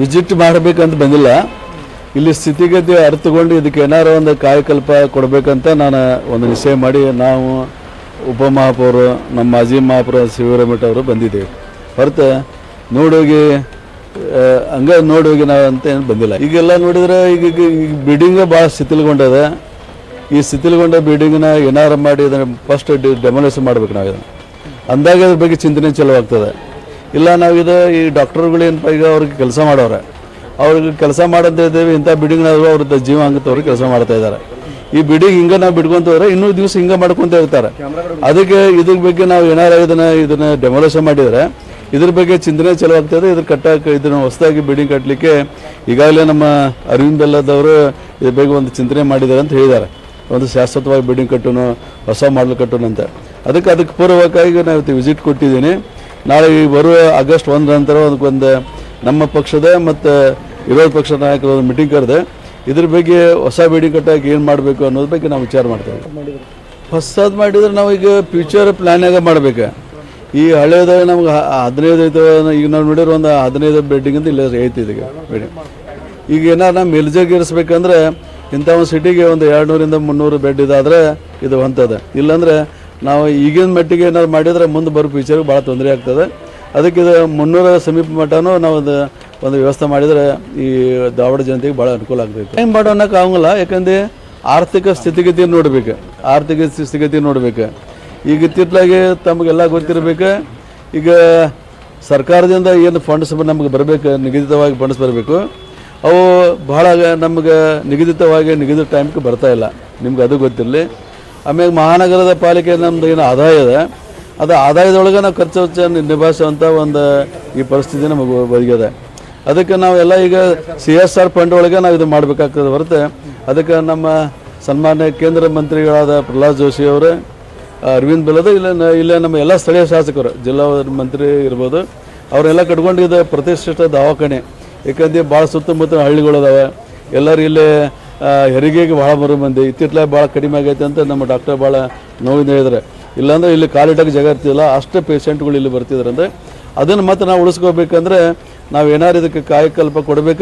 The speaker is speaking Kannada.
ವಿಸಿಟ್ ಮಾಡಬೇಕಂತ ಬಂದಿಲ್ಲ. ಇಲ್ಲಿ ಸ್ಥಿತಿಗತಿ ಅರ್ಥಕೊಂಡು ಇದಕ್ಕೆ ಏನಾರು ಒಂದು ಕಾಯಕಲ್ಪ ಕೊಡಬೇಕಂತ ನಾನು ಒಂದು ನಿಶ್ಚಯ ಮಾಡಿ ನಾವು ಉಪಮಹಾಪೌರು, ನಮ್ಮ ಮಾಜಿ ಮಹಾಪೌರ ಶಿವರಾಮಠ ಅವರು ಬಂದಿದ್ದೇವೆ. ಹೊರತು ನೋಡೋಗಿ ಹೋಗಿ ನೋಡೋಗಿ ನಾವು ಅಂತ ಏನು ಬಂದಿಲ್ಲ. ಈಗೆಲ್ಲ ನೋಡಿದ್ರೆ ಈಗ ಈಗ ಬಿಲ್ಡಿಂಗ್ ಭಾಳ ಶಿಥಿಲ್ಗೊಂಡದ. ಈ ಶಿಥಿಲ್ಗೊಂಡ ಬಿಲ್ಡಿಂಗ್ನ ಏನಾರು ಮಾಡಿ ಅದನ್ನು ಫಸ್ಟ್ ಡೆಮೊಲೇಷನ್ ಮಾಡ್ಬೇಕು ನಾವು ಅಂದಾಗ ಅದ್ರ ಬಗ್ಗೆ ಚಿಂತನೆ ಚಲೋ ಆಗ್ತದೆ ಇಲ್ಲ, ನಾವು ಇದು ಈ ಡಾಕ್ಟರ್ಗಳು ಏನಪ್ಪ ಈಗ ಅವ್ರಿಗೆ ಕೆಲಸ ಮಾಡೋರೆ. ಅವ್ರಿಗೆ ಕೆಲಸ ಮಾಡಂತ ಇದ್ದೇವೆ, ಇಂಥ ಬಿಲ್ಡಿಂಗ್ ಅವ್ರದ್ದು ಜೀವ ಅಂಗತವ್ರು ಕೆಲಸ ಮಾಡ್ತಾ ಇದ್ದಾರೆ. ಈ ಬಿಲ್ಡಿಂಗ್ ಹಿಂಗೆ ನಾವು ಬಿಡ್ಕೊಂತ ಹೋದ್ರೆ ಇನ್ನೂ ದಿವಸ ಹಿಂಗೆ ಮಾಡ್ಕೊಂತ ಇರ್ತಾರೆ. ಅದಕ್ಕೆ ಇದ್ರ ಬಗ್ಗೆ ನಾವು ಏನಾರ ಇದನ್ನ ಇದನ್ನ ಡೆಮೊಲೇಷನ್ ಮಾಡಿದರೆ, ಇದ್ರ ಬಗ್ಗೆ ಚಿಂತನೆ ಚಲೋ ಆಗ್ತದೆ, ಇದ್ರ ಕಟ್ಟಕ್ಕೆ ಇದನ್ನ ಹೊಸದಾಗಿ ಬಿಲ್ಡಿಂಗ್ ಕಟ್ಟಲಿಕ್ಕೆ ಈಗಾಗಲೇ ನಮ್ಮ ಅರವಿಂದ್ ಬೆಲ್ಲದವರು ಇದ್ರ ಬಗ್ಗೆ ಒಂದು ಚಿಂತನೆ ಮಾಡಿದ್ದಾರೆ ಅಂತ ಹೇಳಿದ್ದಾರೆ. ಒಂದು ಶಾಶ್ವತವಾಗಿ ಬಿಲ್ಡಿಂಗ್ ಕಟ್ಟೋನು, ಹೊಸ ಮಾಡಲ್ ಕಟ್ಟೋನು ಅಂತ ಅದಕ್ಕೆ ಅದಕ್ಕೆ ಪೂರ್ವಕವಾಗಿ ನಾವು ವಿಸಿಟ್ ಕೊಟ್ಟಿದ್ದೀನಿ. ನಾಳೆ ಈ ಬರುವ ಆಗಸ್ಟ್ ಒಂದರ ನಂತರ ಅದಕ್ಕೊಂದು ನಮ್ಮ ಪಕ್ಷದ ಮತ್ತು ವಿರೋಧ ಪಕ್ಷದ ನಾಯಕರ ಒಂದು ಮೀಟಿಂಗ್ ಕರೆದೆ. ಇದ್ರ ಬಗ್ಗೆ ಹೊಸ ಬೇಡಿ ಕಟ್ಟಕ್ಕೆ ಏನು ಮಾಡಬೇಕು ಅನ್ನೋದ್ರ ಬಗ್ಗೆ ನಾವು ವಿಚಾರ ಮಾಡ್ತೇವೆ ಹೊಸದು ಮಾಡಿದರೆ ನಾವು ಈಗ ಫ್ಯೂಚರ್ ಪ್ಲ್ಯಾನಾಗ ಮಾಡಬೇಕು. ಈ ಹಳೇದ ನಮ್ಗೆ ಹದಿನೈದು ಐತೆ ಈಗ ನಾವು ನೋಡಿರೋ ಒಂದು ಹದಿನೈದು ಅಂತ ಇಲ್ಲ ಐತಿ ಈಗ ಬಿಲ್ಡಿಂಗ್ ಈಗ ಏನಾರು ನಾವು ಮೆಲ್ಜಾಗಿರಿಸ್ಬೇಕಂದ್ರೆ ಇಂಥ ಒಂದು ಸಿಟಿಗೆ ಒಂದು ಎರಡು ನೂರಿಂದ ಮುನ್ನೂರು ಬೆಡ್ ಇದಾದರೆ ಇದು ಹೊಂತದ. ಇಲ್ಲಾಂದ್ರೆ ನಾವು ಈಗಿನ ಮಟ್ಟಿಗೆ ಏನಾದ್ರು ಮಾಡಿದ್ರೆ ಮುಂದೆ ಬರೋ ಫ್ಯೂಚರ್ಗೆ ಭಾಳ ತೊಂದರೆ ಆಗ್ತದೆ. ಅದಕ್ಕೆ ಇದು ಮುನ್ನೂರ ಸಮೀಪ ಮಟ್ಟನೂ ನಾವು ಒಂದು ಒಂದು ವ್ಯವಸ್ಥೆ ಮಾಡಿದರೆ ಈ ಧಾರವಾಡ ಜನತೆಗೆ ಭಾಳ ಅನುಕೂಲ ಆಗ್ತೈತೆ. ಟೈಮ್ ಮಾಡೋ ಅನ್ನೋಕೆ ಆಗಂಗಿಲ್ಲ, ಯಾಕಂದರೆ ಆರ್ಥಿಕ ಸ್ಥಿತಿಗತಿ ನೋಡ್ಬೇಕು, ಆರ್ಥಿಕ ಸ್ಥಿತಿಗತಿ ನೋಡ್ಬೇಕು. ಈಗ ಇತ್ತಿತ್ತಲಾಗಿ ತಮಗೆಲ್ಲ ಗೊತ್ತಿರಬೇಕು, ಈಗ ಸರ್ಕಾರದಿಂದ ಏನು ಫಂಡ್ಸ್ ನಮಗೆ ಬರಬೇಕು, ನಿಗದಿತವಾಗಿ ಫಂಡ್ಸ್ ಬರಬೇಕು, ಅವು ಬಹಳ ನಮಗೆ ನಿಗದಿತವಾಗಿ ನಿಗದಿತ ಟೈಮ್ಗೆ ಬರ್ತಾ ಇಲ್ಲ. ನಿಮ್ಗೆ ಅದು ಗೊತ್ತಿರಲಿ. ಆಮೇಲೆ ಮಹಾನಗರದ ಪಾಲಿಕೆ ನಮ್ದು ಏನು ಆದಾಯ ಇದೆ. ಅದು ಆದಾಯದೊಳಗೆ ನಾವು ಖರ್ಚು ವೆಚ್ಚ ನಿಭಾಯಿಸುವಂಥ ಒಂದು ಈ ಪರಿಸ್ಥಿತಿ ನಮಗೆ ಒದಗಿದೆ. ಅದಕ್ಕೆ ನಾವೆಲ್ಲ ಈಗ ಸಿ ಎಸ್ ಆರ್ ಫಂಡ್ ಒಳಗೆ ನಾವು ಇದು ಮಾಡಬೇಕಾಗ್ತದೆ ಹೊರತು. ಅದಕ್ಕೆ ನಮ್ಮ ಸನ್ಮಾನ್ಯ ಕೇಂದ್ರ ಮಂತ್ರಿಗಳಾದ ಪ್ರಹ್ಲಾದ್ ಜೋಶಿ ಅವರು, ಅರವಿಂದ್ ಬೆಲ್ಲದ, ಇಲ್ಲ ಇಲ್ಲೇ ನಮ್ಮ ಎಲ್ಲ ಸ್ಥಳೀಯ ಶಾಸಕರು, ಜಿಲ್ಲಾ ಮಂತ್ರಿ ಇರ್ಬೋದು, ಅವರೆಲ್ಲ ಕಟ್ಕೊಂಡಿದ್ದ ಪ್ರತಿಷ್ಠಿತ ದವಾಖಾನೆ. ಏಕೆಂದರೆ ಭಾಳ ಸುತ್ತಮುತ್ತ ಹಳ್ಳಿಗಳಿದಾವೆ. ಎಲ್ಲರೂ ಇಲ್ಲೇ ಹೆರಿಗೆಗೆ ಭಾಳ ಬರೋ ಮಂದಿ. ಇತ್ತಿತ್ತಲೇ ಭಾಳ ಕಡಿಮೆ ಆಗೈತೆ ಅಂತ ನಮ್ಮ ಡಾಕ್ಟರ್ ಭಾಳ ನೋವಿಂದ ಹೇಳಿದ್ರೆ ಇಲ್ಲಾಂದ್ರೆ ಇಲ್ಲಿ ಕಾಲಿಡಕ್ಕೆ ಜಾಗ ಇರ್ತಿಲ್ಲ ಅಷ್ಟು ಪೇಷೆಂಟ್ಗಳು ಇಲ್ಲಿ ಬರ್ತಿದ್ರು ಅಂದರೆ ಅದನ್ನು ಮತ್ತೆ ನಾವು ಉಳಿಸ್ಕೋಬೇಕಂದ್ರೆ ನಾವು ಏನಾರು ಇದಕ್ಕೆ ಕಾಯಕಲ್ಪ ಕೊಡಬೇಕು.